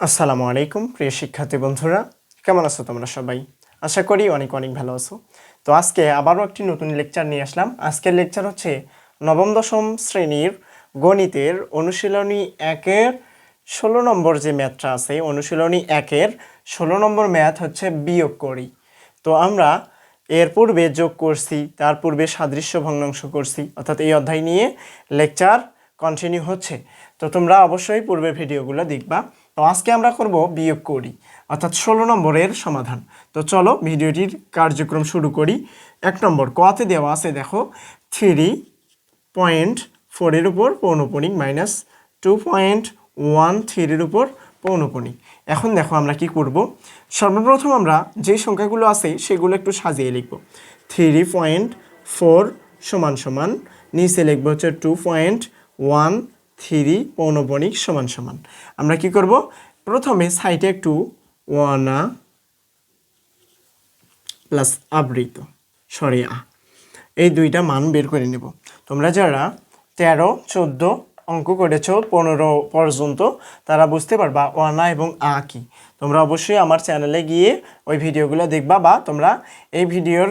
আসসালামু আলাইকুম, প্রিয় শিক্ষার্থী বন্ধুরা। কেমন আছো তোমরা সবাই? আশা করি অনেক অনেক ভালো আছো। তো আজকে আবারও একটি নতুন লেকচার নিয়ে আসলাম। আজকের লেকচার হচ্ছে নবম দশম শ্রেণির গণিতের অনুশীলনী একের ষোলো নম্বর যে ম্যাথটা আছে, অনুশীলনী একের ষোলো নম্বর ম্যাথ হচ্ছে বিয়োগ করি। তো আমরা এর পূর্বে যোগ করছি, তার পূর্বে সাদৃশ্য ভগ্নাংশ করছি। অর্থাৎ এই অধ্যায় নিয়ে লেকচার কন্টিনিউ হচ্ছে। তো তোমরা অবশ্যই পূর্বের ভিডিওগুলো দেখবা। তো আজকে আমরা করব বিয়োগ করি, অর্থাৎ ষোলো নম্বরের সমাধান। তো চলো ভিডিওটির কার্যক্রম শুরু করি। এক নম্বর, কতে দেওয়া আছে দেখো, থ্রি পয়েন্ট ফোরের উপর পৌনপণিক মাইনাস টু পয়েন্ট ওয়ান থ্রির উপর পৌনপণিক এখন দেখো আমরা কি করব, সর্বপ্রথম আমরা যে সংখ্যাগুলো আছে সেগুলো একটু সাজিয়ে লিখব। থ্রি পয়েন্ট ফোর সমান সমান, নিচে লিখব হচ্ছে টু পয়েন্ট ওয়ান থ্রি পৌনপণিক সমান সমান। আমরা কি করব? প্রথমে সাইডে একটু ওয়ানা প্লাস আবৃত। সরি, আ। এই দুইটা মান বের করে নেব। তোমরা যারা তেরো, চোদ্দ অঙ্ক করেছ, পনেরো পর্যন্ত, তারা বুঝতে পারবা ওয়ানা এবং আ কি। তোমরা অবশ্যই আমার চ্যানেলে গিয়ে ওই ভিডিওগুলো দেখবা বা তোমরা এই ভিডিওর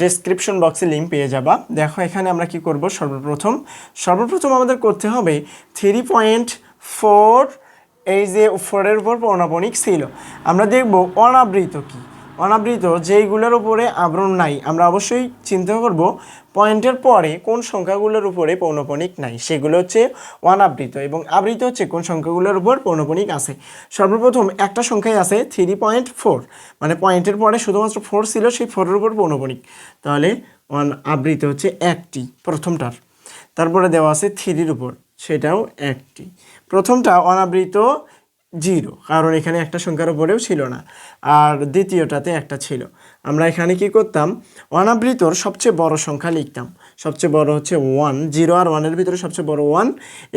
ডেসক্রিপশন বক্সে লিঙ্ক পেয়ে যাবা। দেখো, এখানে আমরা কি করব? সর্বপ্রথম সর্বপ্রথম আমাদের করতে হবে থ্রি পয়েন্ট ফোর এই যে ফোরের উপর পৌনাপনিক ছিল। আমরা দেখব অনাবৃত কি? অনাবৃত, যেইগুলোর উপরে আবরণ নাই। আমরা অবশ্যই চিন্তা করব পয়েন্টের পরে কোন সংখ্যাগুলোর উপরে পৌনপনিক নাই। সেগুলো হচ্ছে অনাবৃত এবং আবৃত হচ্ছে কোন সংখ্যাগুলোর উপর পৌনপনিক আছে। সর্বপ্রথম একটা সংখ্যায় আছে থ্রি পয়েন্ট ফোর মানে পয়েন্টের পরে শুধুমাত্র ফোর ছিল, সেই ফোরের উপর পৌনপনিক। তাহলে অন আবৃত হচ্ছে একটি, প্রথমটার। তারপরে দেওয়া আছে থ্রির উপর, সেটাও একটি। প্রথমটা অনাবৃত জিরো, কারণ এখানে একটা সংখ্যার উপরেও ছিল না। আর দ্বিতীয়টাতে একটা ছিল। আমরা এখানে কি করতাম? অনাবৃতর সবচেয়ে বড় সংখ্যা লিখতাম। সবচেয়ে বড় হচ্ছে ওয়ান জিরো আর ওয়ানের ভিতরে সবচেয়ে বড় ওয়ান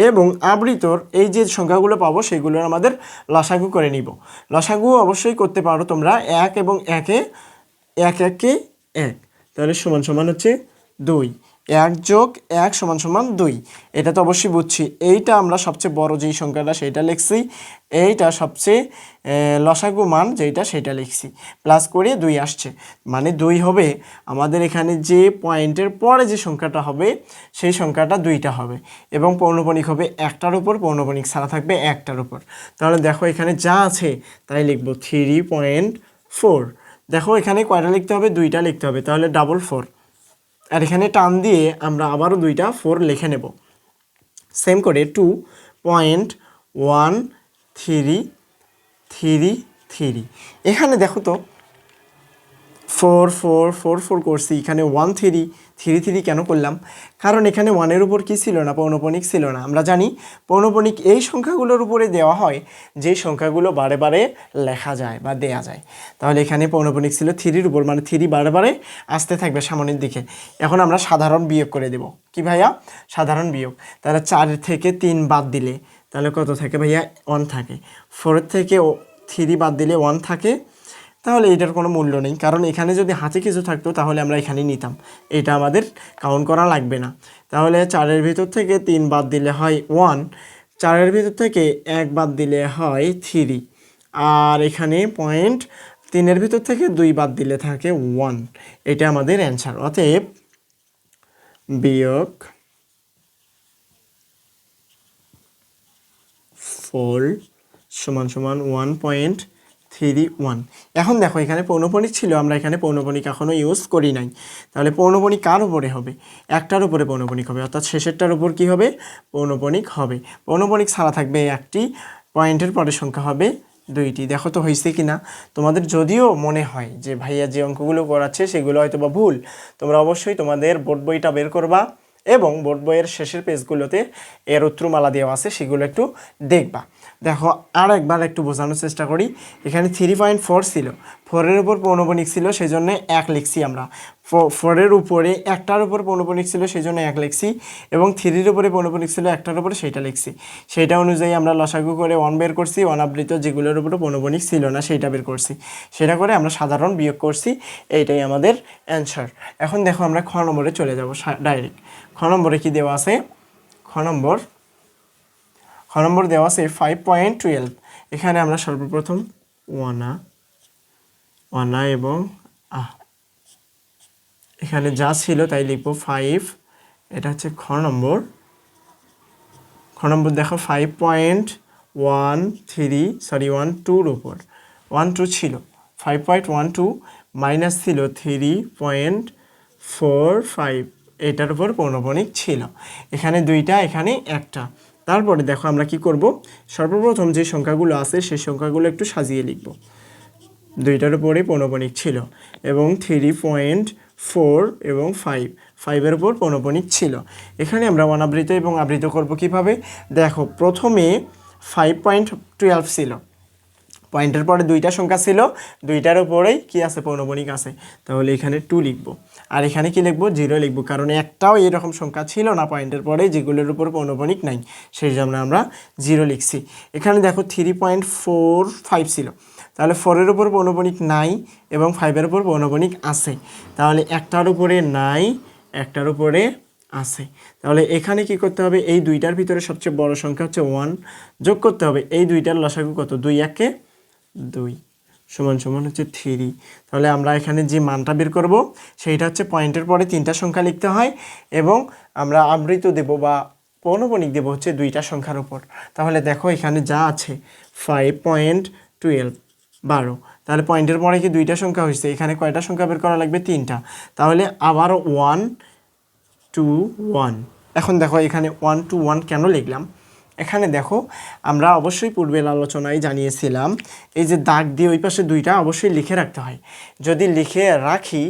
এবং আবৃতর এই যে সংখ্যাগুলো পাবো, সেগুলোর আমাদের লসাগু করে নিব। লসাগু অবশ্যই করতে পারো তোমরা এক এবং একে, এক একে, এক। তাহলে সমান সমান হচ্ছে দুই। এক যোগ এক সমান সমান দুই। এটা তো অবশ্যই বুঝছি। এইটা আমরা সবচেয়ে বড় যেই সংখ্যাটা, সেইটা লিখছি। এইটা সবচেয়ে লসাগু মান যেইটা, সেইটা লিখছি। প্লাস করে দুই আসছে। মানে দুই হবে আমাদের এখানে যে পয়েন্টের পরে যে সংখ্যাটা হবে, সেই সংখ্যাটা দুইটা হবে। এবং পৌনপণিক হবে একটার উপর পৌনপণিক ছাড়া থাকবে একটার উপর। তাহলে দেখো এখানে যা আছে, তাই লিখব থ্রি পয়েন্ট ফোর দেখো এখানে কয়টা লিখতে হবে? দুইটা লিখতে হবে। তাহলে ডাবল ফোর আর এখানে টান দিয়ে আমরা আবারও দুইটা ফোর লিখে নেব। সেম করে two point one three three three এখানে দেখো তো ফোর ফোর ফোর ফোর করছি। এখানে ওয়ান থ্রি থ্রি থ্রি কেন করলাম? কারণ এখানে ওয়ানের উপর কি ছিল না? পৌনপণিক ছিল না। আমরা জানি পৌনপণিক এই সংখ্যাগুলোর উপরে দেওয়া হয় যেই সংখ্যাগুলো বারে বারে লেখা যায় বা দেয়া যায়। তাহলে এখানে পৌনপণিক ছিল থ্রির উপর মানে থ্রি বারে বারে আসতে থাকবে সামনের দিকে। এখন আমরা সাধারণ বিয়োগ করে দেব। কি ভাইয়া? সাধারণ বিয়োগ। তাহলে চার থেকে তিন বাদ দিলে, তাহলে কত থাকে ভাইয়া? ওয়ান থাকে। ফোর থেকে থ্রি বাদ দিলে ওয়ান থাকে। তাহলে এটার কোনো মূল্য নেই। কারণ এখানে যদি হাতে কিছু থাকতো, তাহলে আমরা এখানেই নিতাম। এটা আমাদের কাউন্ট করা লাগবে না। তাহলে চারের ভিতর থেকে তিন বাদ দিলে হয় ওয়ান চারের ভিতর থেকে এক বাদ দিলে হয় থ্রি আর এখানে পয়েন্ট তিনের ভিতর থেকে দুই বাদ দিলে থাকে ওয়ান এটা আমাদের অ্যান্সার অতএব বিয়োগ ফোর সমান সমান ওয়ান পয়েন্ট থ্রি ওয়ান। এখন দেখো, এখানে পৌনপণিক ছিল, আমরা এখানে পৌনপণিক এখনও ইউজ করি নাই। তাহলে পৌনপণিক কার উপরে হবে? একটার উপরে পৌনপণিক হবে, অর্থাৎ শেষেরটার উপর কি হবে? পৌনপণিক হবে। পৌনপণিক ছাড়া থাকবে একটি পয়েন্টের পরে সংখ্যা হবে দুইটি। দেখো তো হয়েছে কি না তোমাদের যদিও মনে হয় যে ভাইয়া যে অঙ্কগুলো করাচ্ছে, সেগুলো হয়তো বা ভুল। তোমরা অবশ্যই তোমাদের বোর্ড বইটা বের করবা। এবং বোর্ড বইয়ের শেষের পেজগুলোতে এর উত্তরমালা দেওয়া আছে, সেগুলো একটু দেখবা। দেখো আর একবার একটু বোঝানোর চেষ্টা করি। এখানে থ্রি পয়েন্ট ফোর ছিল। ফোরের উপর পৌনবণিক ছিল সেই জন্য এক লিখছি আমরা। ফোরের উপরে একটার উপর পৌনপণিক ছিল, সেই জন্য এক লিখছি। এবং থ্রির উপরে পৌনপণিক ছিল, একটার উপরে সেইটা লিখছি। সেইটা অনুযায়ী আমরা লসাগু করে ওয়ান বের করছি অনাবৃত যেগুলোর উপরে পৌনপণিক ছিল না, সেইটা বের করছি। সেটা করে আমরা সাধারণ বিয়োগ করছি, এইটাই আমাদের অ্যান্সার এখন দেখো আমরা খ নম্বরে চলে যাব ডাইরেক্ট খ নম্বরে কি দেওয়া আছে? খ নম্বর খ নম্বর দেওয়া আছে ফাইভ পয়েন্ট টুয়েলভ এখানে আমরা সর্বপ্রথম ওয়ানা ওয়ানা এবং আহ এখানে যা ছিল তাই লিখব ফাইভ এটা হচ্ছে খ নম্বর। খ নম্বর দেখো five point one three sorry one টুর উপর। ওয়ান টু ছিল five point one two minus ছিল থ্রি পয়েন্ট ফোর ফাইভ এটার উপর পৌনপণিক ছিল। এখানে দুইটা, এখানে একটা। তারপরে দেখো আমরা কি করব? সর্বপ্রথম যে সংখ্যাগুলো আছে সেই সংখ্যাগুলো একটু সাজিয়ে লিখব। দুইটার উপরেই পৌনপণিক ছিল এবং থ্রি পয়েন্ট ফোর এবং ফাইভ। ফাইভের উপর পনপনিক ছিল। এখানে আমরা অনাবৃত এবং আবৃত করব কীভাবে? দেখো, প্রথমে ফাইভ পয়েন্ট টুয়েলভ ছিল। পয়েন্টের পরে দুইটা সংখ্যা ছিল, দুইটার উপরেই কি আছে? পৌনপণিক আছে। তাহলে এখানে টু লিখব। আর এখানে কি লিখব? জিরো লিখব। কারণ একটাও এরকম সংখ্যা ছিল না, পয়েন্টের পরে যেগুলোর উপর পৌনপণিক নাই। সেই জন্য আমরা জিরো লিখছি। এখানে দেখো থ্রি পয়েন্ট ফোর ফাইভ ছিল। তাহলে ফোরের উপর পৌনপণিক নাই এবং ফাইভের উপর পৌনপণিক আছে। তাহলে একটার উপরে নাই, একটার উপরে আছে। তাহলে এখানে কি করতে হবে? এই দুইটার ভিতরে সবচেয়ে বড় সংখ্যা হচ্ছে ওয়ান যোগ করতে হবে। এই দুইটার লসাগু কত? দুই একে দুই সমান সমান হচ্ছে থ্রি তাহলে আমরা এখানে যে মানটা বের করব, সেইটা হচ্ছে পয়েন্টের পরে তিনটা সংখ্যা লিখতে হয় এবং আমরা আবৃত দেব বা পৌনপণিক দেব হচ্ছে দুইটা সংখ্যার উপর। তাহলে দেখো এখানে যা আছে ফাইভ পয়েন্ট টুয়েলভ বারো। তাহলে পয়েন্টের পরে কি দুইটা সংখ্যা হয়েছে? এখানে কয়টা সংখ্যা বের করা লাগবে? তিনটা। তাহলে আবারও ওয়ান টু ওয়ান এখন দেখো এখানে ওয়ান টু ওয়ান কেন লিখলাম? এখানে দেখো, আমরা অবশ্যই পূর্বের আলোচনায় জানিয়েছিলাম, এই যে দাগ দিয়ে ওই পাশে দুইটা অবশ্যই লিখে রাখতে হয়। যদি লিখে রাখি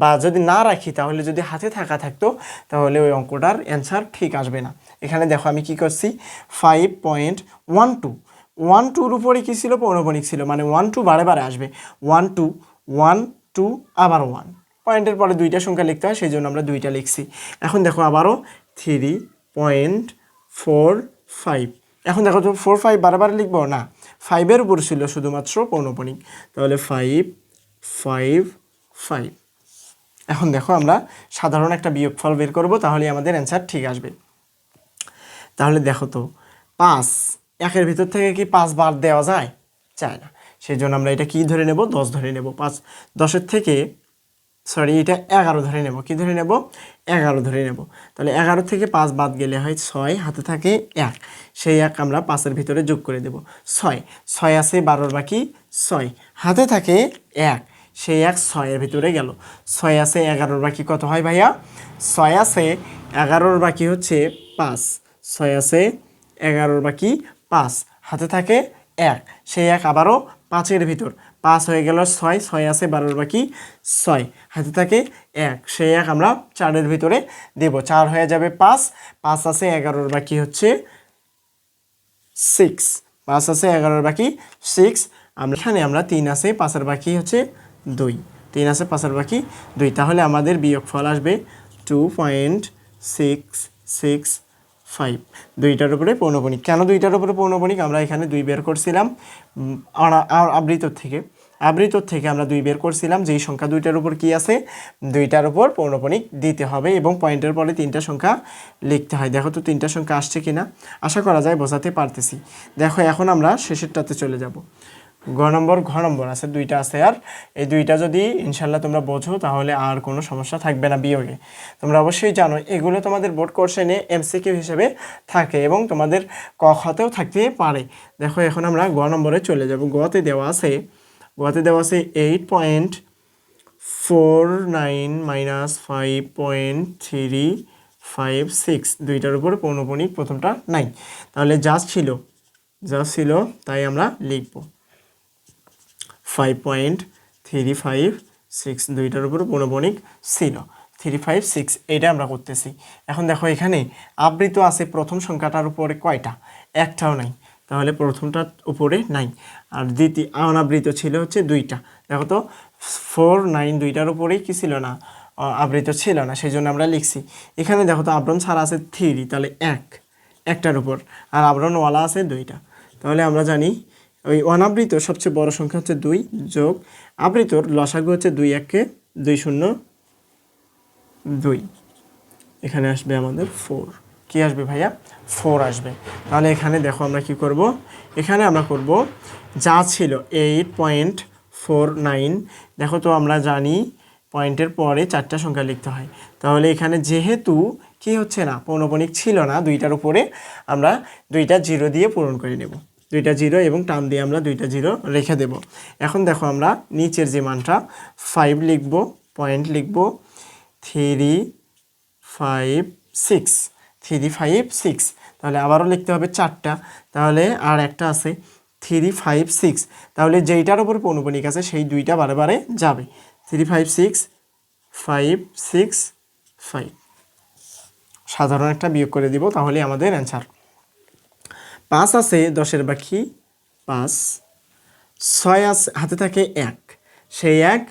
বা যদি না রাখি, তাহলে যদি হাতে থাকা থাকতো, তাহলে ওই অঙ্কটার অ্যান্সার ঠিক আসবে না। এখানে দেখো আমি কি করছি five point one two one টুর উপরে কী ছিল? পৌনপণিক ছিল মানে ওয়ান টু বারে বারে আসবে। ওয়ান টু ওয়ান টু আবার ওয়ান পয়েন্টের পরে দুইটা সংখ্যা লিখতে হয়, সেই জন্য আমরা দুইটা লিখছি। এখন দেখো আবারও থ্রি পয়েন্ট ফোর ফাইভ এখন দেখো তো ফোর ফাইভ বারবার লিখব? না ফাইভের উপর ছিল শুধুমাত্র পৌনপণিক তাহলে ফাইভ ফাইভ ফাইভ এখন দেখো আমরা সাধারণ একটা বিয়োগফল বের করব তাহলে আমাদের অ্যান্সার ঠিক আসবে। তাহলে দেখো তো, পাঁচ। একের ভিতর থেকে কি পাঁচ বার দেওয়া যায়? চায় না। সেই জন্য আমরা এটা কি ধরে নেব? দশ ধরে নেব। পাঁচ। দশের থেকে সরি এটা এগারো ধরে নেব। কি ধরে নেব? এগারো ধরে নেব। তাহলে এগারো থেকে পাঁচ বাদ গেলে হয় ছয়, হাতে থাকে এক। সেই এক আমরা পাঁচের ভিতরে যোগ করে দেব। ছয়। ছয় আছে, বারোর বাকি ছয়। হাতে থাকে এক। সেই এক ছয়ের ভিতরে গেল। ছয় আছে, এগারোর বাকি কত হয় ভাইয়া? ছয় আছে, এগারোর বাকি হচ্ছে পাঁচ। ছয় আছে, এগারোর বাকি পাঁচ। হাতে থাকে এক। সেই এক আবারও পাঁচের ভিতর। পাঁচ হয়ে গেল ছয় ছয় আছে বারোর বাকি ছয়। হাতে থাকে এক, সেই এক আমরা চারের ভিতরে দেব। চার হয়ে যাবে পাঁচ পাঁচ আছে এগারোর বাকি হচ্ছে সিক্স পাঁচ আছে এগারোর বাকি সিক্স আমরা এখানে আমরা তিন আছে, পাঁচের বাকি হচ্ছে দুই। তিন আছে, পাঁচের বাকি দুই। তাহলে আমাদের বিয়োগ ফল আসবে two point six six five দুইটার উপরে পৌনপণিক। কেন দুইটার উপরে পৌনপণিক? আমরা এখানে দুই বের করছিলাম। উম, আনা- আ- আবৃতর থেকে। আবৃতর থেকে আমরা দুই বের করছিলাম। যেই সংখ্যা দুইটার উপর কি আছে? দুইটার উপর পৌনপণিক দিতে হবে এবং পয়েন্টের পরে তিনটা সংখ্যা লিখতে হয়। দেখো তো তিনটা সংখ্যা আসছে কিনা। আশা করা যায় বোঝাতে পারতেছি। দেখো এখন আমরা শেষেরটাতে চলে যাব। গ নম্বর, ঘ নম্বর আছে, দুইটা আছে আর। এই দুইটা যদি ইনশাল্লাহ তোমরা বোঝো, তাহলে আর কোনো সমস্যা থাকবে না বিয়োগে। তোমরা অবশ্যই জানো, এগুলো তোমাদের বোর্ড কোর্সেনে এমসিকিউ হিসেবে থাকে এবং তোমাদের ক খাতেও থাকতে পারে। দেখো, এখন আমরা গ নম্বরে চলে যাব। গতে দেওয়া আছে গতে দেওয়া আছে eight point four nine minus five point three five six. দুইটার উপর পৌনপণিক প্রথমটা নাই। তাহলে যা ছিল যা ছিল তাই আমরা লিখব। Five point three five six দুইটার উপর পৌনপণিক ছিল। থ্রি ফাইভ সিক্স এইটা আমরা করতেছি। এখন দেখো এখানে আবৃত আছে প্রথম সংখ্যাটার উপরে কয়টা? একটাও নাই। তাহলে প্রথমটার উপরে নাই। আর দ্বিতীয় অনাবৃত ছিল হচ্ছে দুইটা। দেখো তো ফোর নাইন দুইটার উপরেই কি ছিল না? আবৃত ছিল না। সেই জন্য আমরা লিখছি। এখানে দেখো তো, আবরণ ছাড়া আছে থ্রি তাহলে এক। একটার উপর। আর আবরণওয়ালা আছে দুইটা। তাহলে আমরা জানি ওই অনাবৃত সবচেয়ে বড় সংখ্যা হচ্ছে দুই যোগ আবৃতর লসাগু হচ্ছে দুই এককে দুই শূন্য দুই। এখানে আসবে আমাদের ফোর কি আসবে ভাইয়া? ফোর আসবে। তাহলে এখানে দেখো আমরা কি করব? এখানে আমরা করব যা ছিল এইট পয়েন্ট ফোর নাইন দেখো তো আমরা জানি পয়েন্টের পরে চারটা সংখ্যা লিখতে হয়। তাহলে এখানে যেহেতু কি হচ্ছে না? পৌনপণিক ছিল না, দুইটার উপরে আমরা দুইটা জিরো দিয়ে পূরণ করে নেব। দুইটা জিরো এবং টান দিয়ে আমরা দুইটা জিরো রেখে দেব। এখন দেখো আমরা নিচের যে মানটা ফাইভ লিখব পয়েন্ট লিখব three five six three five six তাহলে আবারও লিখতে হবে চারটা। তাহলে আর একটা আছে থ্রি ফাইভ সিক্স তাহলে যেইটার উপর পৌনপণিক আছে, সেই দুইটা বারে বারে যাবে। Three five six five six five সাধারণ একটা বিয়োগ করে দিব তাহলে আমাদের অ্যান্সার পাঁচ আছে, দশের বাকি পাঁচ, ছয় আছে হাতে থাকে এক। সেই এক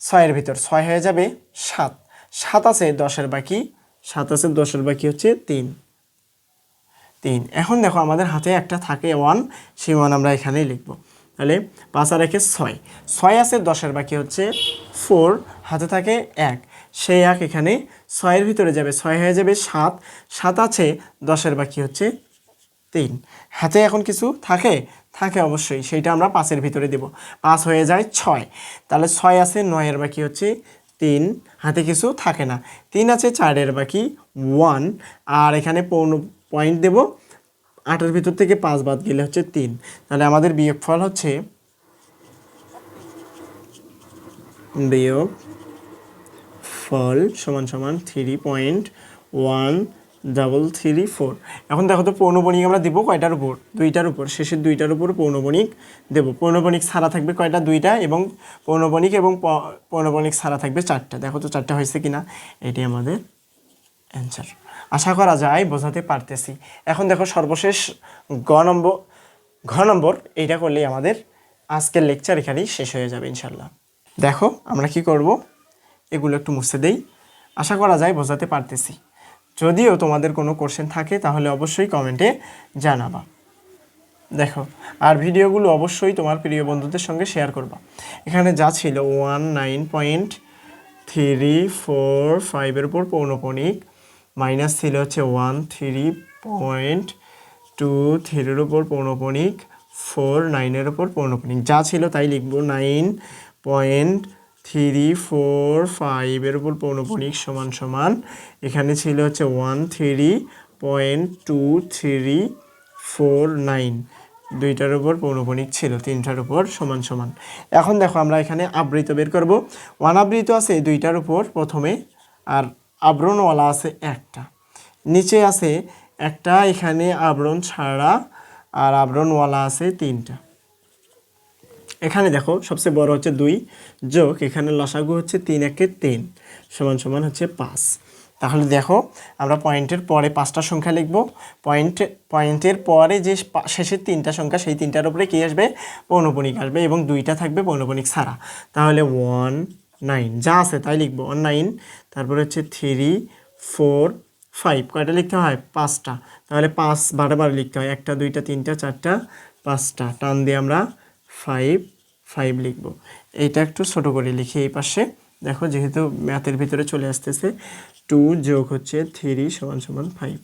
ছয়ের ভিতর ছয় হয়ে যাবে সাত। সাত আছে, দশের বাকি সাত আছে, দশের বাকি হচ্ছে তিন। তিন। এখন দেখো আমাদের হাতে একটা থাকে ওয়ান, সেই ওয়ান আমরা এখানেই লিখব। তাহলে পাঁচ আর একে ছয়। ছয় আছে, দশের বাকি হচ্ছে ফোর, হাতে থাকে এক। সেই এক এখানে ছয়ের ভিতরে যাবে, ছয় হয়ে যাবে সাত। সাত আছে, দশের বাকি হচ্ছে তিন। হাতে এখন কিছু থাকে? থাকে অবশ্যই, সেইটা আমরা পাঁচের ভিতরে দেব। পাঁচ হয়ে যায় ছয়। তাহলে ছয় আছে, নয়ের বাকি হচ্ছে তিন। হাতে কিছু থাকে না। তিন আছে, চারের বাকি ওয়ান। আর এখানে পৌন পয়েন্ট দেব। আটের ভিতর থেকে পাঁচ বাদ গেলে হচ্ছে তিন। তাহলে আমাদের বিয়োগ ফল হচ্ছে বিয়োগ ফল সমান সমান three point one double three four এখন দেখো তো পৌনবণিক আমরা দেবো কয়টার উপর? দুইটার উপর। শেষের দুইটার উপর পৌনবণিক দেবো। পৌনবণিক ছাড়া থাকবে কয়টা? দুইটা এবং পৌনবণিক এবং পৌনবণিক ছাড়া থাকবে চারটা। দেখো তো চারটা হয়েছে কি না এটি আমাদের অ্যান্সার আশা করা যায় বোঝাতে পারতেছি। এখন দেখো সর্বশেষ গ নম্বর, ঘ নম্বর, এইটা করলেই আমাদের আজকের লেকচার এখানেই শেষ হয়ে যাবে ইনশাল্লাহ দেখো আমরা কি করব? এগুলো একটু মুছে দেই। আশা করা যায় বোঝাতে পারতেছি। যদিও তোমাদের কোনো কোশ্চেন থাকে, তাহলে অবশ্যই কমেন্টে জানাবা। দেখো, আর ভিডিওগুলো অবশ্যই তোমার প্রিয় বন্ধুদের সঙ্গে শেয়ার করবা। এখানে যা ছিল one nine point three four ফাইভের উপর পৌনপণিক মাইনাস ছিল হচ্ছে ওয়ান থ্রি পয়েন্ট টু থ্রির উপর পৌনপণিক ফোর নাইনের উপর পৌনপণিক যা ছিল তাই লিখব নাইন পয়েন্ট থ্রি ফোর ফাইভের উপর পৌনপণিক সমান সমান। এখানে ছিল হচ্ছে one three point two three four nine দুইটার উপর পৌনপণিক ছিল তিনটার উপর সমান সমান। এখন দেখো আমরা এখানে আবৃত বের করব। ওয়ান আবৃত আছে দুইটার উপর প্রথমে আর আবরণওয়ালা আছে একটা। নিচে আছে একটা এখানে আবরণ ছাড়া আর আবরণওয়ালা আছে তিনটা। এখানে দেখো, সবচেয়ে বড় হচ্ছে দুই যোগ, এখানে লসাগু হচ্ছে তিন একে তিন, সমান সমান হচ্ছে পাঁচ। তাহলে দেখো, আমরা পয়েন্টের পরে পাঁচটা সংখ্যা লিখব। পয়েন্ট পয়েন্টের পরে যে শেষের তিনটা সংখ্যা, সেই তিনটার উপরে কী আসবে? পৌনপণিক আসবে এবং দুইটা থাকবে পৌনপণিক ছাড়া। তাহলে ওয়ান নাইন যা আছে তাই লিখব। ওয়ান নাইন তারপরে হচ্ছে থ্রি ফোর ফাইভ কয়টা লিখতে হয়? পাঁচটা। তাহলে পাঁচ বারে বারে লিখতে হয়। একটা, দুইটা, তিনটা, চারটা, পাঁচটা। টান দিয়ে আমরা ফাইভ ফাইভ লিখব। এইটা একটু ছোট করে লিখি এই পাশে। দেখো যেহেতু ম্যাথের ভিতরে চলে আসতেছে টু যোগ হচ্ছে থ্রি সমান সমান ফাইভ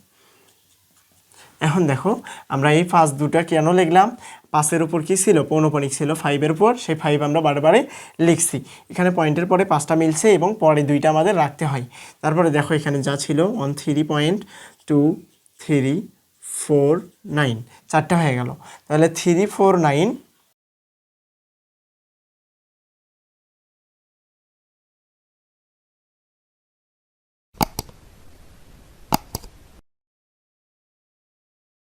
এখন দেখো, আমরা এই পাঁচ দুটা কেন লিখলাম? পাঁচের উপর কি ছিল? পৌনপণিক ছিল ফাইভের উপর। সেই ফাইভ আমরা বারে বারে লিখছি। এখানে পয়েন্টের পরে পাঁচটা মিলছে এবং পরে দুইটা আমাদের রাখতে হয়। তারপরে দেখো এখানে যা ছিল one three point two three four nine চারটা হয়ে গেল। তাহলে থ্রি ফোর নাইন